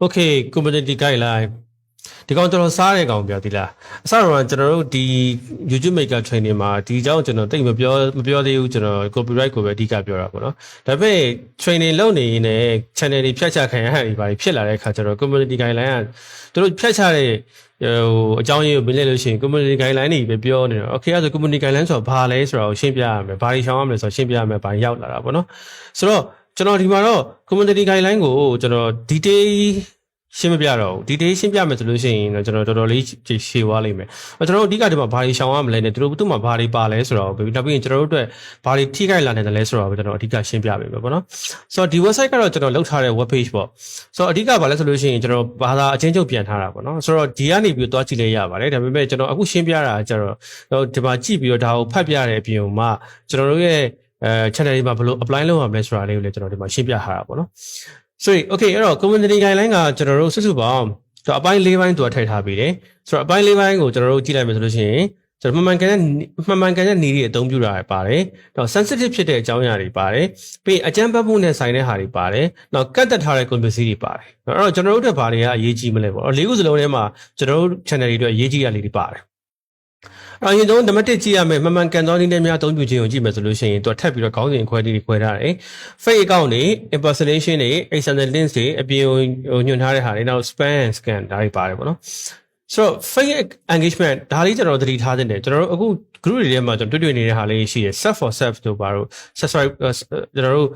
Okay community guideline ဒီကောင်တော်တော်စားတဲ့ကောင်ပြောသီလားအစတော့ကျွန်တော်တို့ဒီ YouTube maker training မှာဒီအကြောင်းကျွန်တော်တိတ်မပြောမပြောသေးဘူးကျွန်တော် copyright ကိုပဲအဓိကပြောတာပေါ့နော်ဒါပေမဲ့ training လုပ်နေရင်လည်း channel တွေဖြတ်ချခံရတာတွေပါဖြစ်လာတဲ့အခါကျတော့ community guideline ကသူတို့ဖြတ်ချတဲ့ဟိုအကြောင်းရင်းကိုပြင်လိုက်လို့ရှိရင် community guideline တွေပဲပြောနေတော့ okay အဲ့ဒါဆို community guideline ဆိုတာဘာလဲဆိုတာကိုရှင်းပြရမယ်ဘာတွေရှောင်ရမလဲဆိုတာရှင်းပြရမယ်ဘာရောက်လာတာပေါ့နော်ဆိုတော့ ကျွန်တော်ဒီမှာတော့ community guideline ကိုကျွန်တော် detail ရှင်းမပြတော့ဘူး detail ရှင်းပြမယ်ဆိုလို့ရှိရင်တော့ကျွန်တော်တော်တော်လေးရှည်သွားလိမ့်မယ်။ကျွန်တော်တို့အဓိကဒီမှာဘာတွေရှောင်ရမလဲနဲ့သူတို့သူ့မှာဘာတွေပါလဲဆိုတော့နောက်ပြီးရင်ကျွန်တော်တို့အတွက်ဘာတွေထိခိုက်လာနေတယ်လဲဆိုတော့ကျွန်တော်အဓိကရှင်းပြပေးမယ်ပေါ့နော်။ဆိုတော့ဒီ website ကတော့ကျွန်တော်လုပ်ထားတဲ့ web page ပေါ့။ဆိုတော့အဓိကဘာလဲဆိုလို့ရှိရင်ကျွန်တော်ဘာသာအချင်းချုပ်ပြန်ထားတာပေါ့နော်။ဆိုတော့ဒီကနေပြီးတော့ကြည့်လဲရပါတယ်။ဒါပေမဲ့ကျွန်တော်အခုရှင်းပြတာကျတော့ဒီမှာကြည့်ပြီးတော့ဒါကိုဖတ်ပြတဲ့အပြင်မှာကျွန်တော်တို့ရဲ့ အဲ channel တွေမှာဘယ်လို apply လုပ်ရမလဲဆိုတာလေးကိုလည်းကျွန်တော်ဒီမှာရှင်းပြထားတာပေါ့နော်။ဆိုရင် okay အဲ့တော့ community guideline ကကျွန်တော်တို့စုစုပေါင်းတော့အပိုင်း၄ပိုင်းသူကထည့်ထားပြီးတယ်ဆိုတော့အပိုင်း၄ပိုင်းကိုကျွန်တော်တို့ကြည့်လိုက်မယ်ဆိုလို့ရှိရင်ကျွန်တော်မှန်မှန်ကန်ကန်မှန်မှန်ကန်ကန်နေတွေအသုံးပြုတာပါတယ်တော့ sensitive ဖြစ်တဲ့အကြောင်းအရာတွေပါတယ်ပြီးအကြမ်းဖက်မှုနဲ့ဆိုင်တဲ့ဟာတွေပါတယ်နောက်ကတ်တက်ထားတဲ့ conspiracy တွေပါတယ်အဲ့တော့ကျွန်တော်တို့အတွက်ဘာတွေကအရေးကြီးမလဲပေါ့လေးခုစလုံးထဲမှာကျွန်တော်တို့ channel တွေအတွက်အရေးကြီးရလေးတွေပါတယ် အရင်ဆုံးနံပါတ်1ကြည့်ရမယ်မှန်မှန်ကန်သောနည်းနဲ့များအသုံးပြုခြင်းကိုကြည့်မယ်ဆိုလို့ရှိရင်သူကထပ်ပြီးတော့ခေါင်းစဉ်ခွဲလေးတွေခွဲထားတယ် fake account တွေ impersonation တွေ external links တွေအပြင်ဟိုညွှန်ထားတဲ့ဟာတွေနောက် spam and scam ဒါတွေပါတယ်ပေါ့နော်ဆိုတော့ fake engagement ဒါလေးကျွန်တော်သတိထားတင်တယ်ကျွန်တော်တို့အခု group တွေထဲမှာကျွန်တော်တွေ့တွေ့နေတဲ့ဟာလေးရှိတယ် self for self တို့ပါတော့ subscribe ကျွန်တော်တို့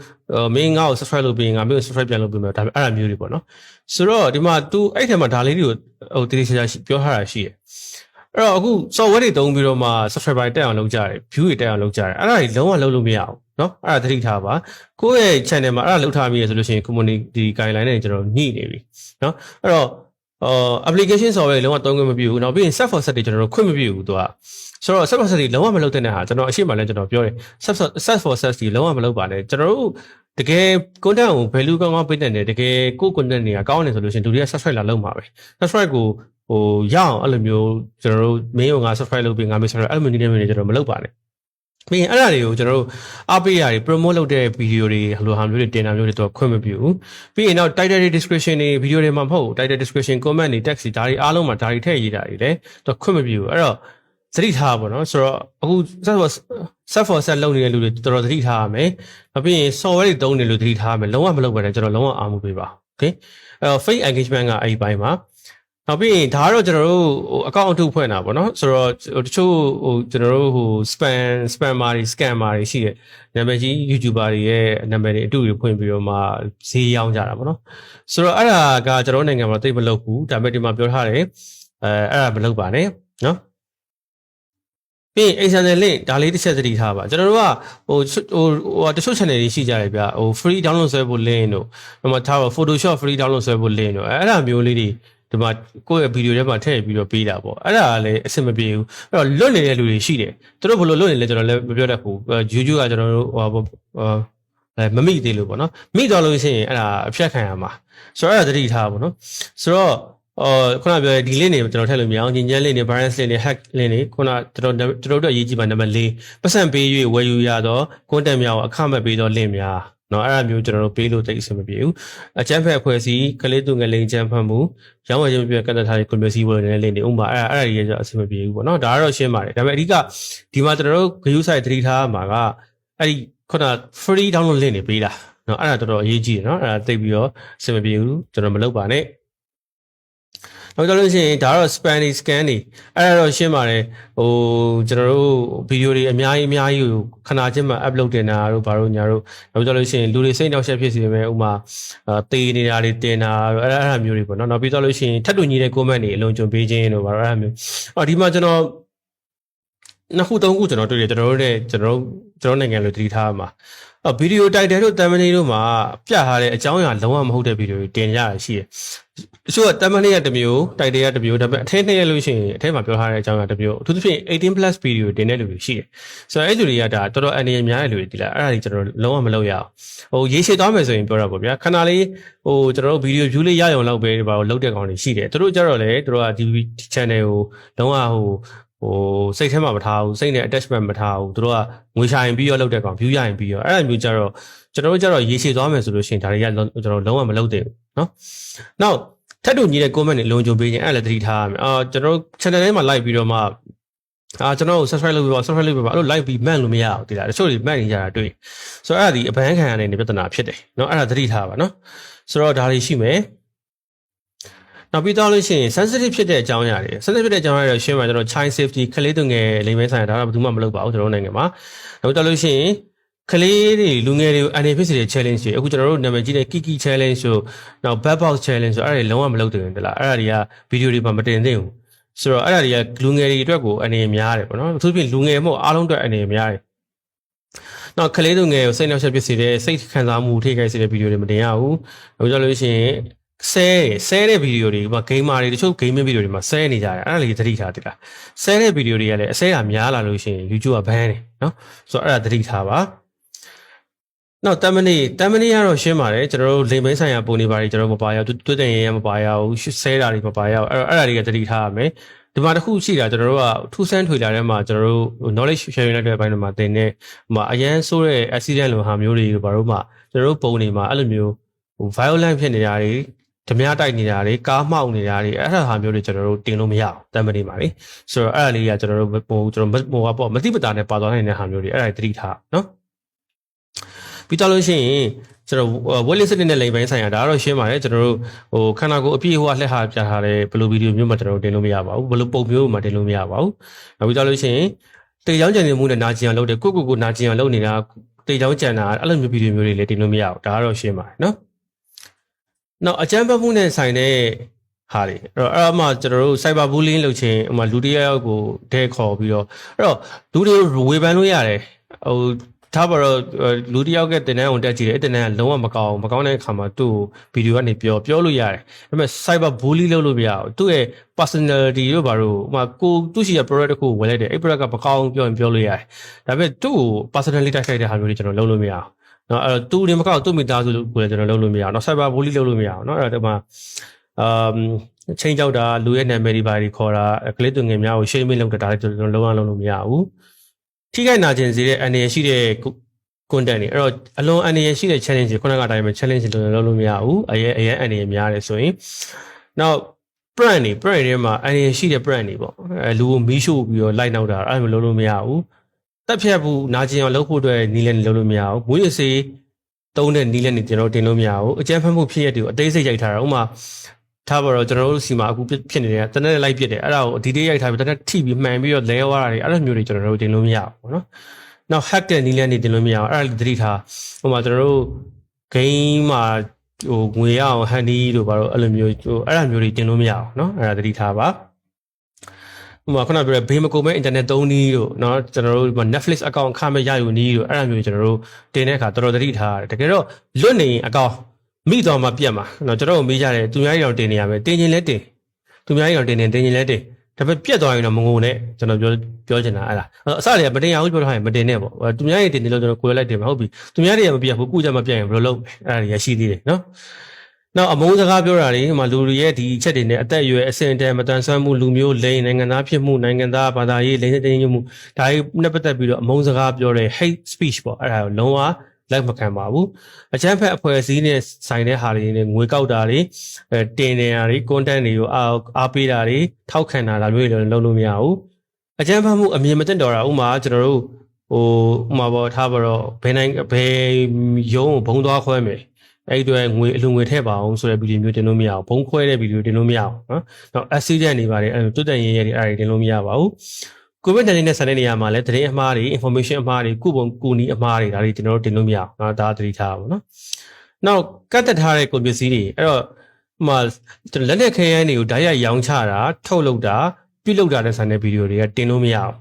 မင်းငါ့ကို subscribe လုပ်ပြီးငါမျိုး subscribe ပြန်လုပ်ပြီးမယ်ဒါပေမဲ့အဲ့ဒါမျိုးတွေပေါ့နော်ဆိုတော့ဒီမှာ तू အဲ့ထဲမှာဒါလေးတွေကိုဟိုတတိချာပြောထားတာရှိတယ် အဲ့တော့အခု software တွေတုံးပြီးတော့မှ subscriber တက်အောင်လုပ်ကြတယ် view တွေတက်အောင်လုပ်ကြတယ်အဲ့ဒါတွေလုံးဝလုပ်လို့မရအောင်เนาะအဲ့ဒါသတိထားပါကိုယ့်ရဲ့ channel မှာအဲ့ဒါလုပ်ထားပြီးရဆိုလို့ရှိရင် community guideline နဲ့ကျွန်တော်ညှိနေပြီเนาะအဲ့တော့အော် application software လုံးဝသုံးခွင့်မပြုဘူးနောက်ပြီးရင် set for set တွေကျွန်တော်တို့ခွင့်မပြုဘူးသူကဆိုတော့ set for set တွေလုံးဝမလုပ်တဲ့ဟာကျွန်တော်အရှိမလဲကျွန်တော်ပြောတယ် set set for set တွေလုံးဝမလုပ်ပါနဲ့ကျွန်တော်တို့တကယ် content ကို value ကောင်းကောင်းပေးတဲ့တကယ်ကို content တွေကကောင်းနေဆိုလို့ရှိရင်လူတွေက subscribe လာလုပ်မှာပဲ subscribe ကို ဟိုရအောင်အဲ့လိုမျိုးကျွန်တော်တို့ main ကိုငါ subscribe လုပ်ပြီးငါ main subscribe အဲ့လိုမျိုးနေနေကျွန်တော်မလုပ်ပါနဲ့ပြီးရင်အဲ့ဒါတွေကိုကျွန်တော်တို့အားပေးရတယ် promote လုပ်တဲ့ video တွေဟလိုဟာမျိုးတွေတင်တာမျိုးတွေတော့ခွင့်မပြုဘူးပြီးရင်တော့ title description တွေ video တွေမှာမဟုတ် title description comment တွေ text တွေဒါတွေအားလုံးမှာဒါတွေထည့်ရေးတာတွေလည်းတော့ခွင့်မပြုဘူးအဲ့တော့သတိထားပါတော့ဆိုတော့အခု set for set လုပ်နေတဲ့လူတွေတော်တော်သတိထားရမယ်နောက်ပြီးရင် software တွေသုံးနေလို့သတိထားရမယ်လုံးဝမလုပ်ပါနဲ့ကျွန်တော်လုံးဝအားမပေးပါ okay အဲ့တော့ fake engagement ကအဲ့ဒီဘိုင်းမှာ နောက်ပြီးရင်ဒါကတော့ကျွန်တော်တို့ဟိုအကောင့်အထုဖွင့်တာပေါ့နော်ဆိုတော့တချို့ဟိုကျွန်တော်တို့ဟို spam spammer တွေ scammer တွေရှိတယ်နာမည်ကြီး YouTuber တွေရဲ့နာမည်တွေအတူတွေဖွင့်ပြီးတော့မှဈေးရောင်းကြတာပေါ့နော်ဆိုတော့အဲ့ဒါကကျွန်တော်နိုင်ငံမှာသိမလုပ်ဘူးဒါပေမဲ့ဒီမှာပြောထားတယ်အဲအဲ့ဒါမလုပ်ပါနဲ့နော်ပြီးရင် external link ဒါလေးတစ်ချက်သတိထားပါကျွန်တော်တို့ကဟိုဟိုဟိုတချို့ channel တွေရှိကြတယ်ဗျဟို free download ဆွဲဖို့ link တို့ဟိုမှာထားပါ Photoshop free download ဆွဲဖို့ link တို့အဲ့ဒါမျိုးလေးတွေ ဒီမှာကိုယ့်ရဲ့ဗီဒီယိုထဲမှာထည့်ပြီးတော့ပေးတာပေါ့အဲ့ဒါကလည်းအဆင်မပြေဘူးအဲ့တော့လွတ်နေတဲ့လူတွေရှိတယ်သူတို့ဘယ်လိုလွတ်နေလဲကျွန်တော်လည်းမပြောတတ်ဘူး YouTube ကကျွန်တော်တို့ဟိုအဲမမိသေးလို့ပေါ့နော်မိသွားလို့ရှိရင်အဲ့ဒါအဖြတ်ခံရမှာဆိုတော့အဲ့ဒါသတိထားပါပေါ့နော်ဆိုတော့အော်ခုနပြောဒီ link တွေကျွန်တော်ထည့်လို့မရအောင်ညဉ့်ညမ်း link တွေ balance link တွေ hack link တွေခုနကျွန်တော်ကျွန်တော်တို့အရေးကြီးပါနံပါတ်၄ပတ်စံပေး၍ဝယ်ယူရတော့ content များကိုအခမဲ့ပေးတော့ link များ เนาะအဲ့ဒါမျိုးကျွန်တော်တို့ပေးလို့တိတ်အဆင်မပြေဘူးအချမ်းဖက်အဖွဲ့အစည်းကလေးသူငယ်လိန်ချမ်းဖတ်မှုရောင်းဝယ်ခြင်းပြကန့်သက်ထားတဲ့ community ဝယ်နေတဲ့ link တွေဥပမာအဲ့ဒါအဲ့ဒါကြီးရအဆင်မပြေဘူးပေါ့เนาะဒါကတော့ရှင်းပါတယ်ဒါပေမဲ့အဓိကဒီမှာကျွန်တော်တို့ group site သတိထားမှာကအဲ့ဒီခုန free download link တွေပေးတာเนาะအဲ့ဒါတော်တော်အရေးကြီးတယ်เนาะအဲ့ဒါသိပြီးတော့အဆင်မပြေဘူးကျွန်တော်မလုပ်ပါနဲ့ နောက်ကြလို့ရှိရင်ဒါတော့ Spanish scan နေအဲ့ဒါတော့ရှင်းပါတယ်ဟိုကျွန်တော်တို့ဗီဒီယိုတွေအများကြီးအများကြီးကိုခဏချင်းမှ upload တင်တာတို့ဘာလို့ညာတို့နောက်ကြလို့ရှိရင်လူတွေစိတ်နှောက်ယှက်ဖြစ်စီမယ်ဥမာတေးနေတာတွေတင်တာအဲ့ဒါအဲ့ဒါမျိုးတွေပေါ့နော်နောက်ပြီးတော့လို့ရှိရင်ထပ်တူညီတဲ့ comment တွေအလုံးကျွံပေးခြင်းတို့ဘာလို့အဲ့ဒါမျိုးအော်ဒီမှာကျွန်တော် နှစ်ခုသုံးခုကျွန်တော်တွေ့တယ်ကျွန်တော်တို့နဲ့ကျွန်တော်တို့ကျွန်တော်နိုင်ငံလိုတတိထားမှာအော်ဗီဒီယိုတိုက်တယ်တို့တမ်မနီတို့မှာပြထားတဲ့အကြောင်းအရာလုံးဝမဟုတ်တဲ့ဗီဒီယိုတွေတင်ကြရရှိတယ်တချို့ကတမ်မနီကတစ်မျိုးတိုက်တယ်ကတစ်မျိုးဒါပေမဲ့အထင်းနှည့်ရလို့ရှိရင်အထင်းမှာပြောထားတဲ့အကြောင်းအရာတစ်မျိုးအထူးသဖြင့်18 plus ဗီဒီယိုတင်တဲ့လူတွေရှိတယ်ဆိုတော့အဲ့လူတွေကဒါတော်တော်အနေရများတဲ့လူတွေဒီလားအဲ့ဒါကြီးကျွန်တော်လုံးဝမလုပ်ရအောင်ဟိုရေးရှည်သွားမယ်ဆိုရင်ပြောတာပေါ့ဗျာခဏလေးဟိုကျွန်တော်တို့ဗီဒီယို view လေးရအောင်လောက်ပဲဒီပါကိုလောက်တဲ့ကောင်တွေရှိတယ်သူတို့ကြတော့လေသူတို့ကဒီ channel ကိုလုံးဝဟို ဟိုစိတ်ထဲမှာမထားဘူးစိတ်နဲ့ attachment မထားဘူးသူတို့ကငွေရှာရင်ပြီးရောလောက်တဲ့ကောင် view ရရင်ပြီးရောအဲ့ဒါမျိုးကြတော့ကျွန်တော်တို့ကြတော့ရေရှည်သွားမယ်ဆိုလို့ရှိရင်ဒါတွေကကျွန်တော်လုံးဝမလုပ်သင့်ဘူးเนาะနောက်ထပ်တူညီတဲ့ comment တွေလုံခြုံပေးခြင်းအဲ့ဒါလည်းသတိထားရမယ်အာကျွန်တော်တို့ channel ထဲမှာ like ပြီးတော့မှအာကျွန်တော်တို့ subscribe လုပ်ပြီးတော့ subscribe လုပ်ပြီးတော့အဲ့လို like ပြီးမှန်လို့မရဘူးတိလားတချို့တွေမှန်နေကြတာတွေ့ဆိုတော့အဲ့ဒါဒီအပန်းခံရတဲ့ပြဿနာဖြစ်တယ်เนาะအဲ့ဒါသတိထားပါเนาะဆိုတော့ဒါတွေရှိမယ် နောက်ပြီးတော့လို့ရှိရင် sensitive ဖြစ်တဲ့အကြောင်းအရာတွေ sensitive ဖြစ်တဲ့အကြောင်းအရာတွေရှင်းမှာကျွန်တော် child safety ကလေးသူငယ်လိမ်မဲဆိုင်ရာဒါတော့ဘယ်သူမှမလုပ်ပါဘူးကျွန်တော်တို့နိုင်ငံမှာနောက်တော့လို့ရှိရင်ကလေးတွေလူငယ်တွေကိုအနေဖြစ်စေတဲ့ challenge တွေအခုကျွန်တော်တို့နာမည်ကြီးတဲ့ Kiki challenge ဆိုနောက် bad box challenge ဆိုအဲ့ဒါတွေလုံးဝမလုပ်တင်ဘူးတလားအဲ့ဒါတွေကဗီဒီယိုတွေမှာမတင်သင့်ဘူးဆိုတော့အဲ့ဒါတွေကလူငယ်တွေအတွက်ကိုအနေများတယ်ပေါ့နော်အထူးဖြင့်လူငယ်မို့အားလုံးအတွက်အနေများတယ်နောက်ကလေးသူငယ်ကိုစိတ်နှောက်ယှက်ဖြစ်စေတဲ့စိတ်ခံစားမှုထိခိုက်စေတဲ့ဗီဒီယိုတွေမတင်ရဘူး။နောက်ကြလို့ရှိရင် ဆဲဆဲတဲ့ဗီဒီယိုတွေမှာဂိမ်းမာတွေတချို့ဂိမ်းမဗီဒီယိုတွေမှာဆဲနေကြတယ်အဲ့ဒါလေးသတိထားတိလားဆဲတဲ့ဗီဒီယိုတွေကလည်းအဆဲတာများလာလို့ရှိရင် YouTube ကဘန်းတယ်နော်ဆိုတော့အဲ့ဒါသတိထားပါနောက်တမနီတမနီကတော့ရှင်းပါတယ်ကျွန်တော်တို့လိမ်မင်းဆိုင်ရာပုံနေပါတယ်ကျွန်တော်မပါရဘူးတွေ့တဲ့ရင်ရမပါရဘူးဆဲတာတွေမပါရဘူးအဲ့တော့အဲ့ဒါတွေကသတိထားရမယ်ဒီမှာတစ်ခုရှိတာကျွန်တော်တို့ကထူးဆန်းထွေလာတဲ့မှာကျွန်တော်တို့ knowledge sharing လုပ်တဲ့အပိုင်းတွေမှာသင်တဲ့ဟိုမှာအရန်ဆိုးတဲ့ accident လိုဟာမျိုးတွေဘာလို့မှကျွန်တော်တို့ပုံနေမှာအဲ့လိုမျိုးဟို violent ဖြစ်နေတာတွေ ဓမြတိုက်နေတာတွေကားမှောက်နေတာတွေအဲ့ဒါဟာမျိုးတွေကျွန်တော်တို့တင်လို့မရအောင်တမ်းမနေပါလေဆိုတော့အဲ့ဒါလေးကကျွန်တော်တို့ဟိုကျွန်တော်ဟိုပေါ့မတိပတာနဲ့ပါသွားနေတဲ့ဟာမျိုးတွေအဲ့ဒါတွေသတိထားနော်ပြီးတော့လို့ရှိရင်ကျွန်တော်ဝက်လစ်စနစ်နဲ့လိမ်ပိုင်းဆိုင်ရာဒါကတော့ရှင်းပါတယ်ကျွန်တော်တို့ဟိုခန္ဓာကိုယ်အပြည့်ဟိုကလှက်ဟာပြထားတဲ့ဘယ်လိုဗီဒီယိုမျိုးမှကျွန်တော်တို့တင်လို့မရပါဘူးဘယ်လိုပုံမျိုးမှတင်လို့မရပါဘူးနောက်ပြီးတော့လို့ရှိရင်တေချောင်းကြံနေမှုနဲ့နာကျင်အောင်လုပ်တယ်ကိုကိုကိုနာကျင်အောင်လုပ်နေတာတေချောင်းကြံတာအဲ့လိုမျိုးဗီဒီယိုမျိုးတွေလည်းတင်လို့မရဘူးဒါကတော့ရှင်းပါတယ်နော် နောက်အကြမ်းဖက်မှုနဲ့ဆိုင်တဲ့ဟာတွေအဲ့တော့အဲ့အမှကျွန်တော်တို့ cyber bullying လုပ်ခြင်းအမှလူတစ်ယောက်ကိုတဲခေါ်ပြီးတော့အဲ့တော့လူတွေဝေဖန်လို့ရတယ်ဟိုထားပါတော့လူတစ်ယောက်ကတင်တန်းအောင်တက်ကြည့်တယ်အဲ့တင်တန်းကလုံးဝမကောင်းမကောင်းတဲ့အခါမှာသူ့ကိုဗီဒီယိုကနေပြောပြောလို့ရတယ်ဒါပေမဲ့ cyber bully လုပ်လို့မရဘူးသူ့ရဲ့ personality တို့ဘာလို့ဟိုမှာကိုသူ့ရှိတဲ့ product တစ်ခုဝင်လိုက်တယ်အဲ့ product ကမကောင်းပြောရင်ပြောလို့ရတယ်ဒါပေမဲ့သူ့ကို personality တိုက်ခိုက်တဲ့ဟာမျိုးတွေကျွန်တော်လုပ်လို့မရဘူး နော်အဲ့တော့သူတွေမကောက်သူ့မိသားစုကိုလည်းကျွန်တော်လုပ်လို့မရအောင်နော် cyber bully လုပ်လို့မရအောင်နော်အဲ့တော့ဒီမှာအမ်ချင်းကြောက်တာလူရဲ့နာမည်တွေဘာတွေခေါ်တာကလေးသူငယ်များကို shame လုပ်တာဒါလည်းကျွန်တော်လုံးဝလုပ်လို့မရဘူးထိခိုက်နာကျင်စေတဲ့အနေရရှိတဲ့ content တွေအဲ့တော့အလွန်အနေရရှိတဲ့ challenge တွေခုနကအတိုင်းပဲ challenge တွေလုပ်လို့မရဘူးအရင်အရင်အနေရများတယ်ဆိုရင်နောက် brand တွေ brand တွေမှာအနေရရှိတဲ့ brand တွေပေါ့အဲလူကိုမီးရှို့ပြီးတော့ light နောက်တာအဲ့လိုလုပ်လို့မရဘူး တက်ဖြတ်ဘူးနာကျင်အောင်လုပ်ဖို့အတွက်နီးလည်းလုပ်လို့မရဘူးမွေးရစေးတုံးတဲ့နီးလည်းနေကျွန်တော်တင်လို့မရဘူးအကြမ်းဖက်မှုဖြစ်ရတဲ့ကိုအသေးစိတ်ရိုက်ထားတာဥမာထားပါတော့ကျွန်တော်တို့စီမှာအခုဖြစ်နေတဲ့တနက်လိုက်ပြစ်တယ်အဲ့ဒါကိုဒီသေးရိုက်ထားပြီးတနက်ထိပြီးမှန်ပြီးတော့လဲသွားတာတွေအဲ့လိုမျိုးတွေကျွန်တော်တို့တင်လို့မရဘူးပေါ့နော်နောက် hack တဲ့နီးလည်းနေတင်လို့မရအောင်အဲ့ဒါသတိထားဟိုမှာကျွန်တော်တို့ game မှာဟိုငွေရအောင် honey တို့ဘာလို့အဲ့လိုမျိုးဟိုအဲ့ဒါမျိုးတွေတင်လို့မရအောင်နော်အဲ့ဒါသတိထားပါ ဥပမာခုနပြောတဲ့ဘေးမကုန်မဲ့ internet သုံးနည်းတို့เนาะကျွန်တော်တို့ Netflix account ခါမဲ့ရယူနည်းတို့အဲ့ဒါမျိုးကျွန်တော်တို့တင်တဲ့အခါတော်တော်သတိထားရတယ်တကယ်တော့လွတ်နေရင် account မိတော်မှာပြတ်မှာเนาะကျွန်တော်တို့မေးကြတယ်သူများကြီးတောင်တင်နေရမယ်တင်ချင်းလဲတင်သူများကြီးတောင်တင်နေတင်ချင်းလဲတင်ဒါပေမဲ့ပြတ်သွားရင်တော့မငုံနဲ့ကျွန်တော်ပြောပြောချင်တာအဲ့ဒါအစတွေကမတင်ရဘူးပြောထားရင်မတင်နဲ့ပေါ့သူများကြီးတင်နေလို့ကျွန်တော်ကိုယ်လိုက်တင်မှာဟုတ်ပြီသူများတွေကမပြတ်ဘူးကုကြမပြတ်ရင်ဘယ်လိုလုပ်အဲ့ဒါတွေရရှိသေးတယ်เนาะ နောက်အမုန်းစကားပြောတာတွေဟိုမှာလူတွေရဲ့ဒီအချက်တွေနဲ့အသက်အရွယ်အဆင့်အတန်းမတန်ဆွမ်းမှုလူမျိုးလိန်နိုင်ငံသားဖြစ်မှုနိုင်ငံသားဘာသာရေးလိန်တဲ့တင်းမှုဒါတွေနဲ့ပတ်သက်ပြီးတော့အမုန်းစကားပြောတဲ့ hate speech ပေါ့အဲ့ဒါကိုလုံးဝလက်မခံပါဘူးအချမ်းဖက်အဖွဲ့အစည်းနဲ့ဆိုင်တဲ့ဟာတွေနဲ့ငွေကောက်တာတွေအဲတင်နေတာတွေ content တွေကိုအားအားပေးတာတွေထောက်ခံတာဒါမျိုးတွေလည်းလုပ်လို့မရဘူးအချမ်းဖက်မှုအမြင်မတင့်တော်တာဥမာကျွန်တော်တို့ဟိုဥမာပေါ်ထားပါတော့ဘယ်နိုင်ဘယ်ရုံးကိုဘုံသွားခွဲမယ် အဲ့ဒီတော့ငွေအလုံငွေထည့်ပါအောင်ဆိုတဲ့ဗီဒီယိုမျိုးတင်လို့မရအောင်ဘုံခွဲတဲ့ဗီဒီယိုတင်လို့မရအောင်နော်နောက် accident တွေပါတယ်အဲ့တွတ်တန်ရရဲ့တွေအဲ့တွေတင်လို့မရပါဘူး covid 19နဲ့ဆက်တဲ့နေရာမှာလည်းသတင်းအမှားတွေ information အမှားတွေကုပုံကုနီအမှားတွေဒါတွေကျွန်တော်တို့တင်လို့မရအောင်နော်ဒါသတိထားပါဘောနော်နောက်ကတ်တက်ထားတဲ့ကုန်ပစ္စည်းတွေအဲ့တော့ဟိုမှာလက်လက်ခဲရန်တွေကိုဓာတ်ရိုက်ရောင်းချတာထုတ်လုပ်တာပြုတ်လုပ်တာတဲ့ဆိုင်တဲ့ဗီဒီယိုတွေကတင်လို့မရအောင်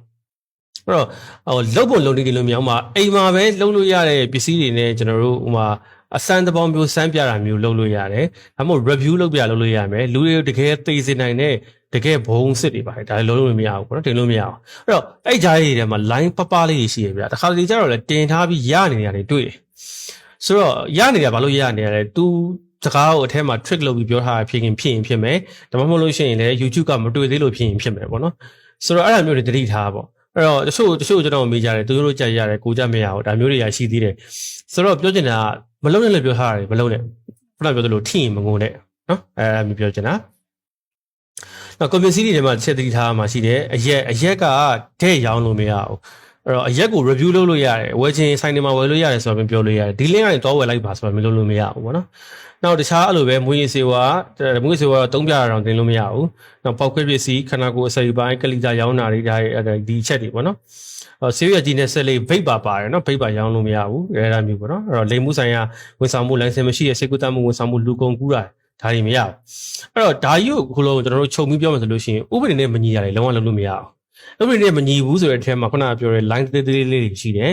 အဲ့တော့ဟိုလုတ်ပုံလုံနေတယ်လို့မြောင်းမှာအိမ်မှာပဲလုံလို့ရတဲ့ပစ္စည်းတွေနဲ့ကျွန်တော်တို့ဟိုမှာ အစမ်းတပေါင်းမျိုးစမ်းပြတာမျိုးလုပ်လို့ရတယ်။ဒါမှမဟုတ် review လုပ်ပြလုပ်လို့ရမယ်။လူတွေတကယ်သိစေနိုင်တဲ့တကယ်ဘုံစစ်တွေပါတယ်ဒါလည်းလုံးလို့မရဘူးပေါ့နော်တင်လို့မရအောင်အဲ့တော့အဲ့ဂျားတွေထဲမှာ line ပပလေးတွေရှိရဗျာတခါတလေကျတော့လည်းတင်ထားပြီးရနေရတယ်တွေ့တယ်ဆိုတော့ရနေရဘာလို့ရနေရလဲ तू စကားကိုအထက်မှာ trick လုပ်ပြီးပြောထားတာဖြစ်ရင်ဖြစ်ရင်ဖြစ်မယ်ဒါမှမဟုတ်လို့ရှိရင်လည်း YouTube ကမတွေ့သေးလို့ဖြစ်ရင်ဖြစ်မယ်ပေါ့နော်ဆိုတော့အဲ့ဒါမျိုးတွေတတိထားပေါ့ အဲ့တော့တချို့တချို့ကျွန်တော်မေးကြတယ်သူတို့ကြက်ရတယ်ကိုကြက်မရဘူးဒါမျိုးတွေရရှိသေးတယ်ဆိုတော့ပြောချင်တာကမလုံးနဲ့လည်းပြောထားရတယ်မလုံးနဲ့ခုနပြောသလိုထိရင်မငုံနဲ့နော်အဲ့ဒါမျိုးပြောချင်တာနောက်ကွန်ပျူတာစီးတွေထဲမှာတစ်ချက်တတိထားမှရှိတယ်အရက်အရက်ကတဲ့ရောင်းလို့မရဘူး အဲ့တော့အရက်ကို review လုပ်လို့ရတယ်ဝယ်ချင်ဆိုင်တွေမှာဝယ်လို့ရတယ်ဆိုတော့ပြောလို့ရတယ်ဒီ link ကနေတော့ဝယ်လိုက်ပါဆိုတော့မလုပ်လို့မရဘူးပေါ့နော်နောက်တခြားအဲ့လိုပဲမွေးရစေဝါမွေးရစေဝါတုံးပြရအောင်တင်လို့မရဘူးနောက်ပောက်ခွဲပစ္စည်းခန္ဓာကိုယ်အစိပ်ပိုင်းကလီတာရောင်းတာတွေဒါဒီချက်တွေပေါ့နော်အော်ဆေးရကြီးနဲ့ဆက်လေးဗိတ်ပါပါတယ်နော်ဗိတ်ပါရောင်းလို့မရဘူးအဲဒါမျိုးပေါ့နော်အဲ့တော့လိမ်မှုဆိုင်ရာဝန်ဆောင်မှုလိုင်စင်မရှိတဲ့စေကုသမှုဝန်ဆောင်မှုလူကုန်ကူးတာဒါတွေမရဘူးအဲ့တော့ဒါကြီးကိုခုလုံးကျွန်တော်တို့ခြုံပြီးပြောမှဆိုလို့ရှိရင်ဥပဒေနဲ့မညီရတယ်လုံးဝလုပ်လို့မရဘူး ဥပဒေနဲ့မညီဘူးဆိုတဲ့အထက်မှာခုနကပြောတဲ့ line သေးသေးလေးတွေရှိတယ်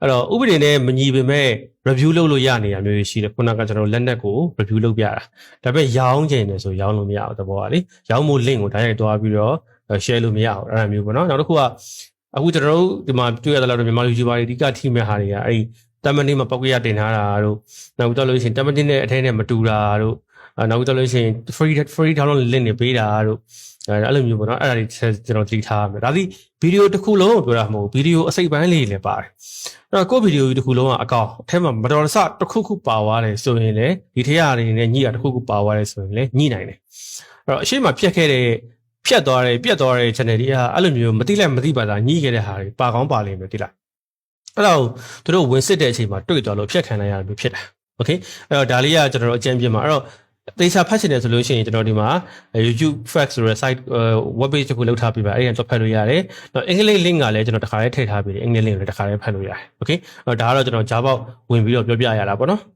အဲ့တော့ဥပဒေနဲ့မညီပေမဲ့ review လုပ်လို့ရနေတာမျိုးတွေရှိတယ်ခုနကကျွန်တော်လက်နက်ကို review လုပ်ပြတာဒါပေမဲ့ရောင်းချင်တယ်ဆိုရောင်းလို့မရဘူးသဘောကလေရောင်းဖို့ link ကိုတိုင်းရိုက်တွားပြီးတော့ share လို့မရဘူးအဲ့ဒါမျိုးပေါ့နော်နောက်တစ်ခုကအခုကျွန်တော်တို့ဒီမှာတွေ့ရတဲ့လောက်မြန်မာ YouTuber တွေအဓိကထိမဲ့ဟာတွေကအဲ့ဒီတမန်နေမှာပောက်ကရတင်ထားတာတို့နောက်ပြီးတော့လို့ရှိရင်တမန်တင်နဲ့အထဲနဲ့မတူတာတို့နောက်ပြီးတော့လို့ရှိရင် free free download link တွေပေးတာတို့ အဲ့လိုမျိုးပေါ့နော်အဲ့ဒါတွေကျွန်တော်ကြည့်ထားရမယ်ဒါဒီဗီဒီယိုတစ်ခုလုံးကိုပြောတာမဟုတ်ဘူးဗီဒီယိုအစိပ်ပိုင်းလေးတွေလည်းပါတယ်အဲ့တော့ကိုဗီဒီယိုကြီးတစ်ခုလုံးကအကောင့်အထက်မှာမတော်တဆတစ်ခုခုပါသွားတယ်ဆိုရင်လည်းဒီထက်ရတွေနဲ့ညှိတာတစ်ခုခုပါသွားတယ်ဆိုရင်လည်းညှိနိုင်တယ်အဲ့တော့အရှိမဖြတ်ခဲ့တဲ့ဖြတ်သွားတယ်ပြတ်သွားတဲ့ channel တွေကအဲ့လိုမျိုးမတိလိုက်မတိပါတာညှိခဲ့တဲ့ဟာတွေပါကောင်းပါလိမ့်မယ်တိလားအဲ့တော့သူတို့ဝင်စစ်တဲ့အချိန်မှာတွေ့သွားလို့ဖြတ်ခံလိုက်ရတာမျိုးဖြစ်တာโอเคအဲ့တော့ဒါလေးကကျွန်တော်တို့အကြံပြမှာအဲ့တော့ သေချာဖတ်ချင်တယ်ဆိုလို့ရှိရင်ကျွန်တော်ဒီမှာ YouTube Facts ဆိုတဲ့ site web page တစ်ခုလောက်ထားပြပါအဲ့ဒီတော့ဖတ်လို့ရတယ်။နောက်အင်္ဂလိပ် link ကလည်းကျွန်တော်တစ်ခါလေးထည့်ထားပြီးတယ်အင်္ဂလိပ် link ကိုလည်းတစ်ခါလေးဖတ်လို့ရတယ်။ Okay အဲ့တော့ဒါကတော့ကျွန်တော်ဂျားပေါက်ဝင်ပြီးတော့ပြောပြရတာပေါ့နော်။